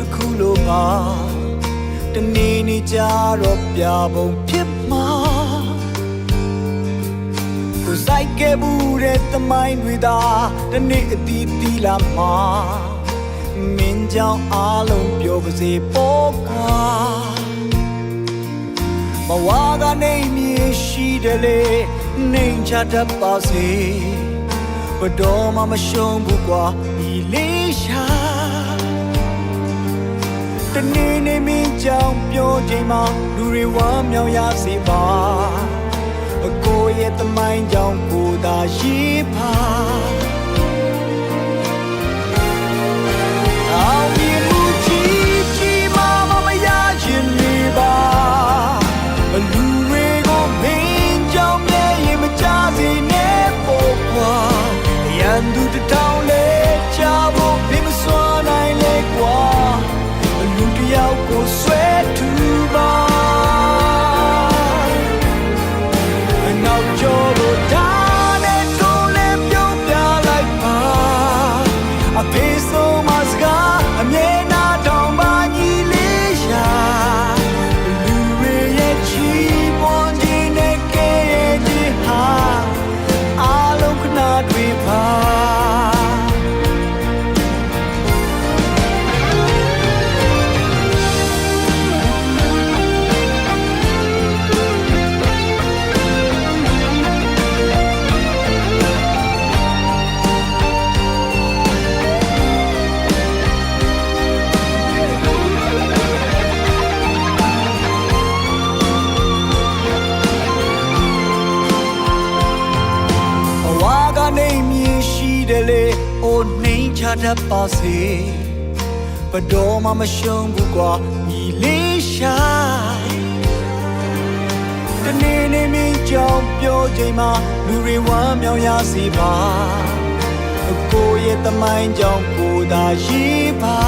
တစ်ခုလိုပါတနေ့နေ့ကြတော့ပြပုံဖြစ်မှာကိုစိုက်ခဲ့မှုတဲ့သမိုင်းတွေသာတနေ့အတီးတီးလာမှာမင်းကြောင့်အားလုံးပြောပါစေပေါ့ကွာဘဝကနေမြေရှိတယ်လေနှိမ်ချတတ်ပါစေဘတော်မှမရှုံးဘူးကွာဒီလေး ရှာတနေ့နေ့မင်းကြောင့်ပြောချိန်မှာလူတွေဝမ်းမြောက်ရစေပါအကိုရဲ့တမိုင်းကြောင့်ကိုသာရှိပါ အိုနှိမ်ချတတ်ပါစေဘတော်မှမရှုံးဘူးကွာညီလေးရှာတနေ့နေ့မင်းကြောင့်ပြောချိန်မှာလူတွေဝမ်းမြောက်ရစေပါအကိုရဲ့တမိုင်းကြောင့်ကိုသာရှိပါ